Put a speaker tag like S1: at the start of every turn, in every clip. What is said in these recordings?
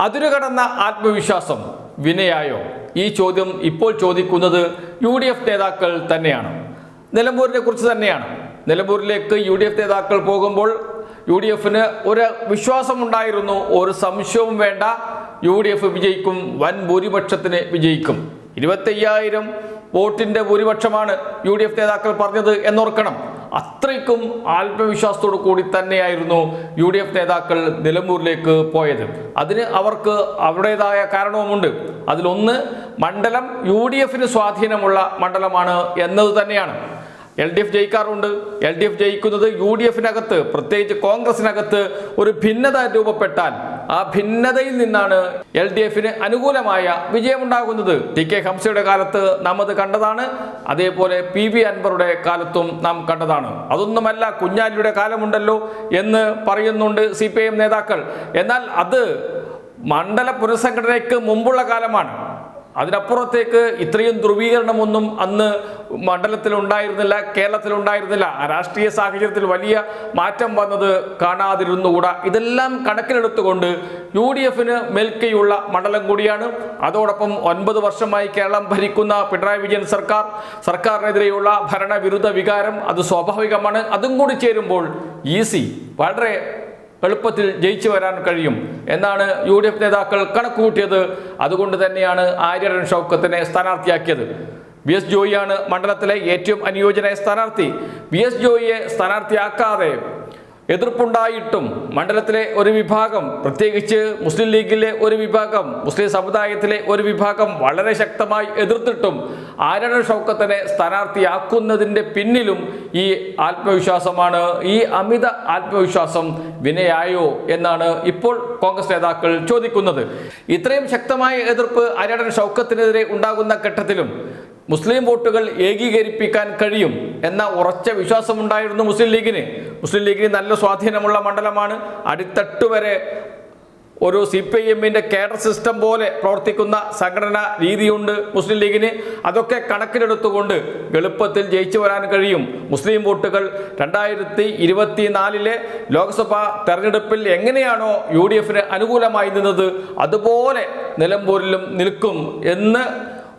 S1: അതിരുകടന്ന ആത്മവിശ്വാസം വിനയായോ? ഈ ചോദ്യം ഇപ്പോൾ ചോദിക്കുന്നത് യു ഡി എഫ് നേതാക്കൾ തന്നെയാണ്. നിലമ്പൂരിനെ കുറിച്ച് തന്നെയാണ്. നിലമ്പൂരിലേക്ക് യു ഡി എഫ് നേതാക്കൾ പോകുമ്പോൾ യു ഡി എഫിന് ഒരു വിശ്വാസമുണ്ടായിരുന്നു ഒരു സംശയവും വേണ്ട. യു ഡി എഫ് വിജയിക്കും വൻ ഭൂരിപക്ഷത്തിന് വിജയിക്കും. ഇരുപത്തയ്യായിരം വോട്ടിന്റെ ഭൂരിപക്ഷമാണ് യു ഡി എഫ് നേതാക്കൾ പറഞ്ഞത് എന്നോർക്കണം. അത്രയ്ക്കും ആത്മവിശ്വാസത്തോടു കൂടി തന്നെയായിരുന്നു യു ഡി എഫ് നേതാക്കൾ നിലമ്പൂരിലേക്ക് പോയത്. അതിന് അവർക്ക് അവരുടേതായ കാരണവുമുണ്ട്. അതിലൊന്ന് മണ്ഡലം യു ഡി എഫിന് സ്വാധീനമുള്ള മണ്ഡലമാണ് എന്നത് തന്നെയാണ്. എൽ ഡി എഫ് ജയിക്കാറുണ്ട്. എൽ ഡി എഫ് ജയിക്കുന്നത് യു ഡി എഫിനകത്ത് പ്രത്യേകിച്ച് കോൺഗ്രസിനകത്ത് ഒരു ഭിന്നത രൂപപ്പെട്ടാൽ ആ ഭിന്നതയിൽ നിന്നാണ് എൽ ഡി എഫിന് അനുകൂലമായ വിജയമുണ്ടാകുന്നത്. ടി കെ ഹംസയുടെ കാലത്ത് നാം അത് കണ്ടതാണ്. അതേപോലെ പി വി അൻവറുടെ കാലത്തും നാം കണ്ടതാണ്. അതൊന്നുമല്ല കുഞ്ഞാലിയുടെ കാലമുണ്ടല്ലോ എന്ന് പറയുന്നുണ്ട് സി നേതാക്കൾ. എന്നാൽ അത് മണ്ഡല പുനഃസംഘടനയ്ക്ക് മുമ്പുള്ള കാലമാണ്. അതിനപ്പുറത്തേക്ക് ഇത്രയും ധ്രുവീകരണമൊന്നും അന്ന് ഉണ്ടായിരുന്നില്ല ആ രാഷ്ട്രീയ സാഹചര്യത്തിൽ വലിയ മാറ്റം വന്നത് കാണാതിരുന്നുകൂടാ. ഇതെല്ലാം കണക്കിലെടുത്തുകൊണ്ട് യു ഡി എഫിന് മേൽക്കൈയുള്ള മണ്ഡലം കൂടിയാണ്. അതോടൊപ്പം ഒൻപത് വർഷമായി കേരളം ഭരിക്കുന്ന പിണറായി വിജയൻ സർക്കാർ സർക്കാരിനെതിരെയുള്ള ഭരണവിരുദ്ധ വികാരം അത് സ്വാഭാവികമാണ്. അതും കൂടി ചേരുമ്പോൾ ഈസി. വളരെ എളുപ്പത്തിൽ ജയിച്ചു വരാൻ കഴിയും എന്നാണ് യു ഡി എഫ് നേതാക്കൾ കണക്കുകൂട്ടിയത്. അതുകൊണ്ട് തന്നെയാണ് ആര്യരൻ ഷൗക്കത്തിനെ സ്ഥാനാർത്ഥിയാക്കിയത്. വി എസ് ജോയിയാണ് മണ്ഡലത്തിലെ ഏറ്റവും അനുയോജ്യനായ സ്ഥാനാർത്ഥി. വി എസ് ജോയിയെ സ്ഥാനാർത്ഥിയാക്കാതെ എതിർപ്പുണ്ടായിട്ടും മണ്ഡലത്തിലെ ഒരു വിഭാഗം പ്രത്യേകിച്ച് മുസ്ലിം ലീഗിലെ ഒരു വിഭാഗം മുസ്ലിം സമുദായത്തിലെ ഒരു വിഭാഗം വളരെ ശക്തമായി എതിർത്തിട്ടും ആരണ ഷൗക്കത്തിനെ സ്ഥാനാർത്ഥിയാക്കുന്നതിന്റെ പിന്നിലും ഈ ആത്മവിശ്വാസമാണ് ഈ അമിത ആത്മവിശ്വാസം വിനയായോ എന്നാണ് ഇപ്പോൾ കോൺഗ്രസ് നേതാക്കൾ ചോദിക്കുന്നത്. ഇത്രയും ശക്തമായ എതിർപ്പ് ആര്യടൻ ഷൗക്കത്തിനെതിരെ ഉണ്ടാകുന്ന ഘട്ടത്തിലും മുസ്ലിം വോട്ടുകൾ ഏകീകരിപ്പിക്കാൻ കഴിയും എന്ന ഉറച്ച വിശ്വാസമുണ്ടായിരുന്നു മുസ്ലിം ലീഗിന്. മുസ്ലിം ലീഗിന് നല്ല സ്വാധീനമുള്ള മണ്ഡലമാണ്. അടിത്തട്ട് വരെ ഒരു സി പി ഐ എമ്മിന്റെ കേഡർ സിസ്റ്റം പോലെ പ്രവർത്തിക്കുന്ന സംഘടനാ രീതിയുണ്ട് മുസ്ലിം ലീഗിന്. അതൊക്കെ കണക്കിലെടുത്തുകൊണ്ട് എളുപ്പത്തിൽ ജയിച്ചു വരാൻ കഴിയും. മുസ്ലിം വോട്ടുകൾ രണ്ടായിരത്തി ഇരുപത്തി നാലിലെ ലോക്സഭാ തെരഞ്ഞെടുപ്പിൽ എങ്ങനെയാണോ യു ഡി എഫിന് അനുകൂലമായി നിന്നത് അതുപോലെ നിലമ്പൂരിലും നിൽക്കും എന്ന്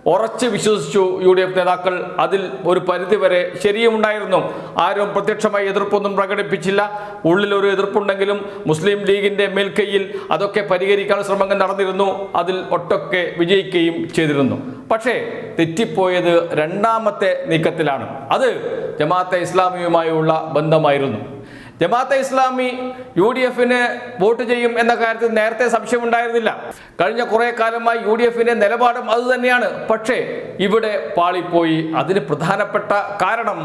S1: ഉറച്ച് വിശ്വസിച്ചു യു ഡി എഫ് നേതാക്കൾ. അതിൽ ഒരു പരിധിവരെ ശരിയുമുണ്ടായിരുന്നു. ആരും പ്രത്യക്ഷമായി എതിർപ്പൊന്നും പ്രകടിപ്പിച്ചില്ല. ഉള്ളിലൊരു എതിർപ്പുണ്ടെങ്കിലും മുസ്ലിം ലീഗിന്റെ മേൽക്കൈയിൽ അതൊക്കെ പരിഹരിക്കാൻ ശ്രമങ്ങൾ നടന്നിരുന്നു. അതിൽ ഒട്ടൊക്കെ വിജയിക്കുകയും ചെയ്തിരുന്നു. പക്ഷേ തെറ്റിപ്പോയത് രണ്ടാമത്തെ നീക്കത്തിലാണ്. അത് ജമാഅത്തെ ഇസ്ലാമിയുമായുള്ള ബന്ധമായിരുന്നു. ജമാഅത്തെ ഇസ്ലാമി യു ഡി എഫിന് വോട്ട് ചെയ്യും എന്ന കാര്യത്തിൽ നേരത്തെ സംശയമുണ്ടായിരുന്നില്ല. കഴിഞ്ഞ കുറെ കാലമായി യു ഡി എഫിന്റെ നിലപാടും അതുതന്നെയാണ് പക്ഷേ ഇവിടെ പാളിപ്പോയി. അതിന് പ്രധാനപ്പെട്ട കാരണം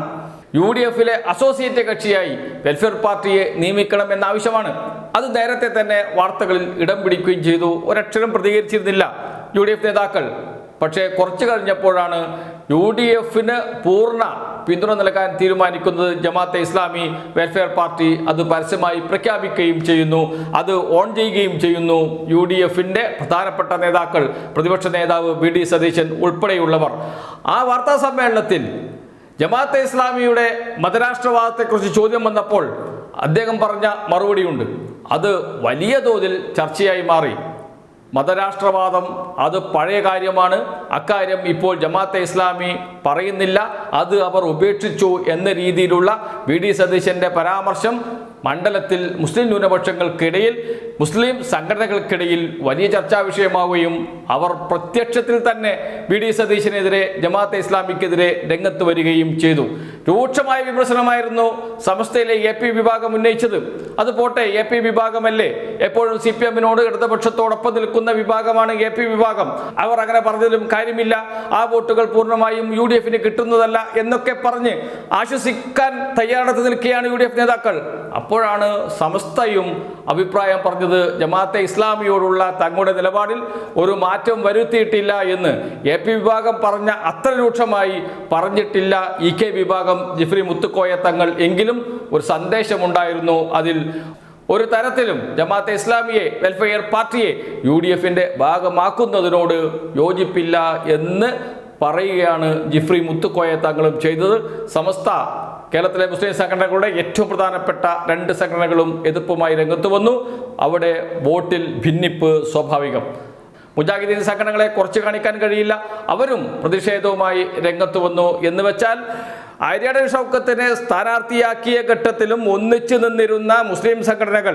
S1: യു ഡി എഫിലെ അസോസിയേറ്റ് കക്ഷിയായി വെൽഫെയർ പാർട്ടിയെ നിയമിക്കണം എന്ന ആവശ്യമാണ്. അത് നേരത്തെ തന്നെ വാർത്തകളിൽ ഇടം പിടിക്കുകയും ചെയ്തു. ഒരക്ഷരം പ്രതികരിച്ചിരുന്നില്ല യു ഡി എഫ് നേതാക്കൾ. പക്ഷേ കുറച്ച് കഴിഞ്ഞപ്പോഴാണ് യു ഡി എഫിന് പൂർണ പിന്തുണ നൽകാൻ തീരുമാനിക്കുന്നത് ജമാഅത്തെ ഇസ്ലാമി വെൽഫെയർ പാർട്ടി അത് പരസ്യമായി പ്രഖ്യാപിക്കുകയും ചെയ്യുന്നു. അത് ഓൺ ചെയ്യുകയും ചെയ്യുന്നു. യു ഡി എഫിന്റെ പ്രധാനപ്പെട്ട നേതാക്കൾ പ്രതിപക്ഷ നേതാവ് വി ഡി സതീശൻ ഉൾപ്പെടെയുള്ളവർ. ആ വാർത്താ സമ്മേളനത്തിൽ ജമാഅത്തെ ഇസ്ലാമിയുടെ മതരാഷ്ട്രവാദത്തെക്കുറിച്ച് ചോദ്യം വന്നപ്പോൾ അദ്ദേഹം പറഞ്ഞ മറുപടിയുണ്ട്. അത് വലിയ തോതിൽ ചർച്ചയായി മാറി. മതരാഷ്ട്രവാദം അത് പഴയ കാര്യമാണ്. അക്കാര്യം ഇപ്പോൾ ജമാഅത്തെ ഇസ്ലാമി പറയുന്നില്ല. അത് അവർ ഉപേക്ഷിച്ചു എന്ന രീതിയിലുള്ള വി ഡി സതീശന്റെ പരാമർശം മണ്ഡലത്തിൽ മുസ്ലിം ന്യൂനപക്ഷങ്ങൾക്കിടയിൽ മുസ്ലിം സംഘടനകൾക്കിടയിൽ വലിയ ചർച്ചാ വിഷയമാവുകയും അവർ പ്രത്യക്ഷത്തിൽ തന്നെ ബി ഡി സതീശിനെതിരെ ജമാഅത്തെ ഇസ്ലാമിക്കെതിരെ രംഗത്ത് വരികയും ചെയ്തു. രൂക്ഷമായ വിമർശനമായിരുന്നു സമസ്തയിലെ എ പി വിഭാഗം ഉന്നയിച്ചത്. അത് പോട്ടെ എ പി വിഭാഗമല്ലേ? എപ്പോഴും സി പി എമ്മിനോട് ഇടതുപക്ഷത്തോടൊപ്പം നിൽക്കുന്ന വിഭാഗമാണ് എ പി വിഭാഗം. അവർ അങ്ങനെ പറഞ്ഞതിലും കാര്യമില്ല. ആ വോട്ടുകൾ പൂർണമായും യു ഡി എഫിന് കിട്ടുന്നതല്ല എന്നൊക്കെ പറഞ്ഞ് ആശ്വസിക്കാൻ തയ്യാറെടുത്ത് നിൽക്കുകയാണ് യു ഡി എഫ് നേതാക്കൾ. അപ്പോഴാണ് സമസ്തയും അഭിപ്രായം പറഞ്ഞത് ജമാഅത്തെ ഇസ്ലാമിയോടുള്ള തങ്ങളുടെ നിലപാടിൽ ഒരു മാറ്റം വരുത്തിയിട്ടില്ല എന്ന് എ പി വിഭാഗം പറഞ്ഞ അത്ര രൂക്ഷമായി പറഞ്ഞിട്ടില്ല ഇ കെ വിഭാഗം ജിഫ്രി മുത്തുക്കോയ തങ്ങൾ. എങ്കിലും ഒരു സന്ദേശമുണ്ടായിരുന്നു അതിൽ. ഒരു തരത്തിലും ജമാഅത്തെ ഇസ്ലാമിയെ വെൽഫെയർ പാർട്ടിയെ യു ഡി എഫിന്റെ ഭാഗമാക്കുന്നതിനോട് യോജിപ്പില്ല എന്ന് പറയുകയാണ് ജിഫ്രി മുത്തുക്കോയ തങ്ങളും ചെയ്തത്. സമസ്ത കേരളത്തിലെ മുസ്ലിം സംഘടനകളുടെ ഏറ്റവും പ്രധാനപ്പെട്ട രണ്ട് സംഘടനകളും എതിർപ്പുമായി രംഗത്ത് വന്നു. അവിടെ വോട്ടിൽ ഭിന്നിപ്പ് സ്വാഭാവികം. മുജാഹിദീൻ സംഘടനകളെ കുറച്ച് കാണിക്കാൻ കഴിയില്ല. അവരും പ്രതിഷേധവുമായി രംഗത്ത് വന്നു എന്ന് വെച്ചാൽ ആര്യാടൻ ഷൗക്കത്തിനെ സ്ഥാനാർത്ഥിയാക്കിയ ഘട്ടത്തിലും ഒന്നിച്ചു നിന്നിരുന്ന മുസ്ലിം സംഘടനകൾ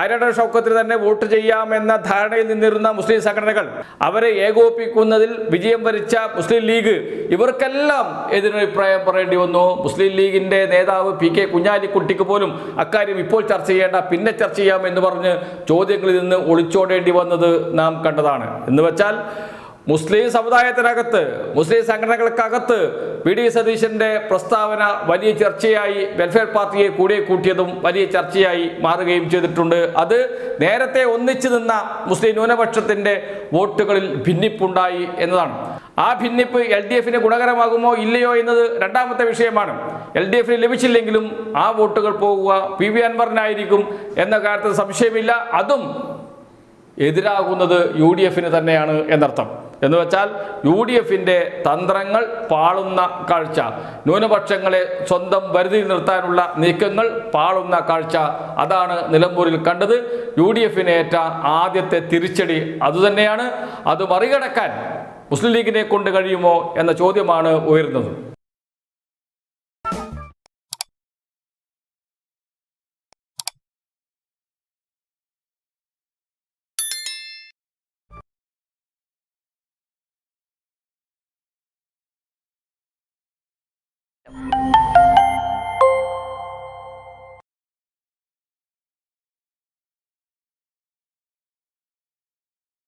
S1: ആര്യാടൻ ഷൗക്കത്തിൽ തന്നെ വോട്ട് ചെയ്യാമെന്ന ധാരണയിൽ നിന്നിരുന്ന മുസ്ലിം സംഘടനകൾ അവരെ ഏകോപിക്കുന്നതിൽ വിജയം വരിച്ച മുസ്ലിം ലീഗ് ഇവർക്കെല്ലാം എതിരഭിപ്രായം പറയേണ്ടി വന്നു. മുസ്ലിം ലീഗിന്റെ നേതാവ് പി കെ കുഞ്ഞാലിക്കുട്ടിക്ക് പോലും അക്കാര്യം ഇപ്പോൾ ചർച്ച ചെയ്യേണ്ട പിന്നെ ചർച്ച ചെയ്യാം എന്ന് പറഞ്ഞ് ചോദ്യങ്ങളിൽ നിന്ന് ഒളിച്ചോടേണ്ടി വന്നത് നാം കണ്ടതാണ്. എന്ന് വെച്ചാൽ മുസ്ലിം സമുദായത്തിനകത്ത് മുസ്ലിം സംഘടനകൾക്കകത്ത് പി ഡി സതീശന്റെ പ്രസ്താവന വലിയ ചർച്ചയായി വെൽഫെയർ പാർട്ടിയെ കൂടെ കൂട്ടിയതും വലിയ ചർച്ചയായി മാറുകയും ചെയ്തിട്ടുണ്ട്. അത് നേരത്തെ ഒന്നിച്ചു നിന്ന മുസ്ലിം ന്യൂനപക്ഷത്തിന്റെ വോട്ടുകളിൽ ഭിന്നിപ്പുണ്ടായി എന്നതാണ്. ആ ഭിന്നിപ്പ് എൽ ഡി എഫിന് ഗുണകരമാകുമോ ഇല്ലയോ എന്നത് രണ്ടാമത്തെ വിഷയമാണ്. എൽ ഡി എഫിന് ലഭിച്ചില്ലെങ്കിലും ആ വോട്ടുകൾ പോകുക പി വി അൻവറിനായിരിക്കും എന്ന കാര്യത്തിൽ സംശയമില്ല. അതും എതിരാകുന്നത് യു ഡി എഫിന് തന്നെയാണ് എന്നർത്ഥം. എന്ന് വെച്ചാൽ യു ഡി എഫിന്റെ തന്ത്രങ്ങൾ പാളുന്ന കാഴ്ച. ന്യൂനപക്ഷങ്ങളെ സ്വന്തം പരിധിയിൽ നിർത്താനുള്ള നീക്കങ്ങൾ പാളുന്ന കാഴ്ച അതാണ് നിലമ്പൂരിൽ കണ്ടത്. യു ഡി എഫിന് ഏറ്റ ആദ്യത്തെ തിരിച്ചടി അതുതന്നെയാണ്. അത് മറികടക്കാൻ മുസ്ലിം ലീഗിനെ കൊണ്ട് കഴിയുമോ എന്ന ചോദ്യമാണ് Thank you.